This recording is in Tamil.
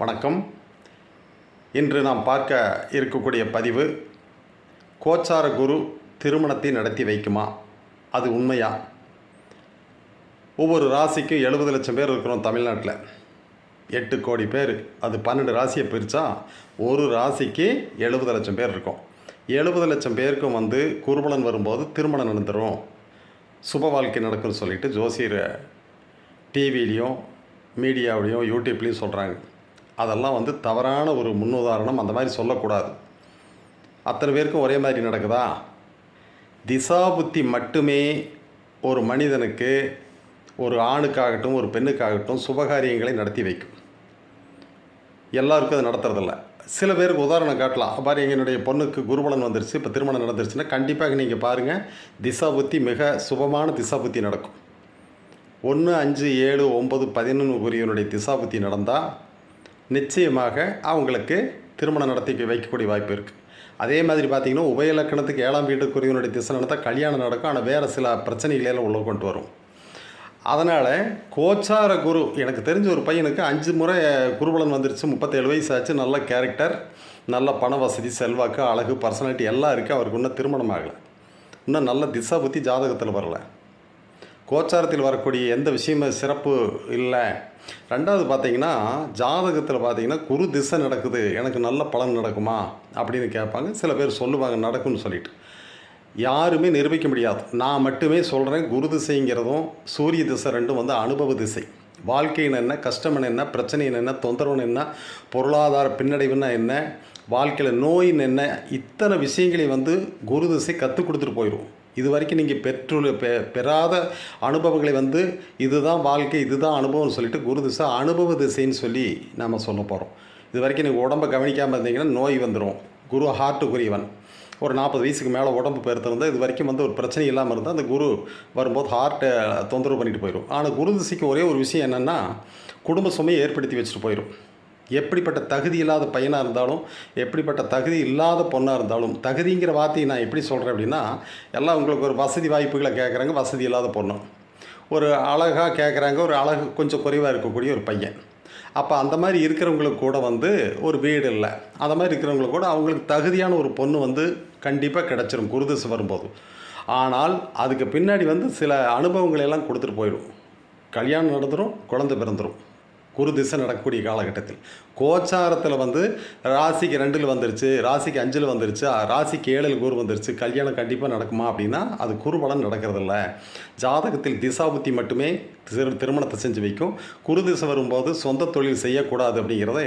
வணக்கம். இன்று நாம் பார்க்க இருக்கக்கூடிய பதிவு கோச்சார குரு திருமணத்தை நடத்தி வைக்குமா? அது உண்மையா? ஒவ்வொரு ராசிக்கும் எழுபது லட்சம் பேர் இருக்கிறோம் தமிழ்நாட்டில். எட்டு கோடி பேர். அது பன்னெண்டு ராசியை பிரித்தா ஒரு ராசிக்கு எழுபது லட்சம் பேர் இருக்கும். எழுபது லட்சம் பேருக்கும் வந்து குருபலன் வரும்போது திருமணம் நடந்துடும் சுப வாழ்க்கை நடக்கும்னு சொல்லிட்டு ஜோசியர் டிவிலையும் மீடியாவிலையும் யூடியூப்லேயும் சொல்கிறாங்க அதெல்லாம் வந்து தவறான ஒரு முன்னுதாரணம் அந்த மாதிரி சொல்லக்கூடாது. அத்தனை பேருக்கும் ஒரே மாதிரி நடக்குதா? திசாபுத்தி மட்டுமே ஒரு மனிதனுக்கு ஒரு ஆணுக்காகட்டும் ஒரு பெண்ணுக்காகட்டும் சுபகாரியங்களை நடத்தி வைக்கும். எல்லாருக்கும் அது நடத்துறதில்ல. சில பேருக்கு உதாரணம் காட்டலாம். பாரு என்னுடைய பொண்ணுக்கு குருபலன் வந்துருச்சு இப்போ திருமணம் நடந்துருச்சுன்னா கண்டிப்பாக நீங்கள் பாருங்கள் திசாபுத்தி மிக சுபமான திசாபுத்தி நடக்கும். ஒன்று அஞ்சு ஏழு ஒம்பது பதினொன்று குறியனுடைய திசாபுத்தி நடந்தால் நிச்சயமாக அவங்களுக்கு திருமணம் நடத்தி வைக்கக்கூடிய வாய்ப்பு இருக்குது அதே மாதிரி பார்த்தீங்கன்னா உபய இலக்கணத்துக்கு ஏழாம் வீட்டுக்குரியவனுடைய திசை நடந்தால் கல்யாணம் நடக்கும். ஆனால் வேறு சில பிரச்சனைகளெல்லாம் உள்ள கொண்டு வரும். அதனால் கோச்சார குரு எனக்கு தெரிஞ்ச ஒரு பையனுக்கு அஞ்சு முறை குருபலன் வந்துருச்சு. முப்பத்தேழு வயசு ஆச்சு. நல்ல கேரக்டர் நல்ல பண வசதி செல்வாக்கு அழகு பர்சனாலிட்டி எல்லாம் இருக்குது அவருக்கு இன்னும் திருமணம் ஆகலை. இன்னும் நல்ல திசா புத்தி ஜாதகத்தில் வரல. கோச்சாரத்தில் வரக்கூடிய எந்த விஷயமும் சிறப்பு இல்லை. ரெண்டாவது பார்த்தீங்கன்னா ஜாதகத்தில் பார்த்தீங்கன்னா குரு திசை நடக்குது எனக்கு நல்ல பலன் நடக்குமா? அப்படின்னு கேட்பாங்க. சில பேர் சொல்லுவாங்க நடக்கும்னு சொல்லிட்டு. யாருமே நிரூபிக்க முடியாது. நான் மட்டுமே சொல்கிறேன் குரு திசைங்கிறதும் சூரிய திசை ரெண்டும் வந்து அனுபவ திசை. வாழ்க்கையின் என்ன கஷ்டம்னு என்ன பிரச்சனைன்னு என்ன தொந்தரவுன்னு என்ன பொருளாதார பின்னடைவுன்னா என்ன வாழ்க்கையில் நோயின்னு என்ன இத்தனை விஷயங்களையும் வந்து குரு திசை கற்றுக் கொடுத்துட்டு போயிடும் இது வரைக்கும் நீங்கள் பெற்று பெ பெறாத அனுபவங்களை வந்து இதுதான் வாழ்க்கை இதுதான் அனுபவம்னு சொல்லிட்டு குரு திசை அனுபவ திசைன்னு சொல்லி நாம் சொல்ல போகிறோம் இது வரைக்கும் நீங்கள் உடம்பை கவனிக்காமல் இருந்தீங்கன்னா நோய் வந்துடும் குரு ஹார்ட்டுக்குரியவன் ஒரு நாற்பது வயசுக்கு மேலே உடம்பு பெருத்திருந்தால் இது வரைக்கும் வந்து ஒரு பிரச்சனை இல்லாமல் இருந்தால் அந்த குரு வரும்போது ஹார்ட்டை தொந்தரவு பண்ணிட்டு போயிடும் ஆனால் குரு திசைக்கு ஒரே ஒரு விஷயம் என்னென்னா குடும்ப சுமையை ஏற்படுத்தி வச்சுட்டு போயிடும் எப்படிப்பட்ட தகுதி இல்லாத பையனாக இருந்தாலும் எப்படிப்பட்ட தகுதி இல்லாத பொண்ணாக இருந்தாலும் தகுதிங்கிற வார்த்தையை நான் எப்படி சொல்கிறேன் அப்படின்னா எல்லாம் உங்களுக்கு ஒரு வசதி வாய்ப்புகளை கேட்குறாங்க வசதி இல்லாத பொண்ணு. ஒரு அழகாக கேட்குறாங்க ஒரு அழகு கொஞ்சம் குறைவாக இருக்கக்கூடிய ஒரு பையன். அப்போ அந்த மாதிரி இருக்கிறவங்களுக்கு கூட வந்து ஒரு வீடு இல்லை. அந்த மாதிரி இருக்கிறவங்களுக்கு கூட அவங்களுக்கு தகுதியான ஒரு பொண்ணு வந்து கண்டிப்பாக கிடச்சிரும் குருதிசு வரும்போது. ஆனால் அதுக்கு பின்னாடி வந்து சில அனுபவங்களை எல்லாம் கொடுத்துட்டு போயிடும். கல்யாணம் நடந்துடும் குழந்தை பிறந்துடும் குரு திசை நடக்கக்கூடிய காலகட்டத்தில். கோச்சாரத்தில் வந்து ராசிக்கு ரெண்டில் வந்துருச்சு ராசிக்கு அஞ்சில் வந்துருச்சு ராசிக்கு ஏழில் குரு வந்துருச்சு கல்யாணம் கண்டிப்பாக நடக்குமா அப்படின்னா அது குருபலன் நடக்கிறதில்ல. ஜாதகத்தில் திசாபுத்தி மட்டுமே திரு திருமணத்தை செஞ்சு வைக்கும். குரு திசை வரும்போது சொந்த தொழில் செய்யக்கூடாது அப்படிங்கிறத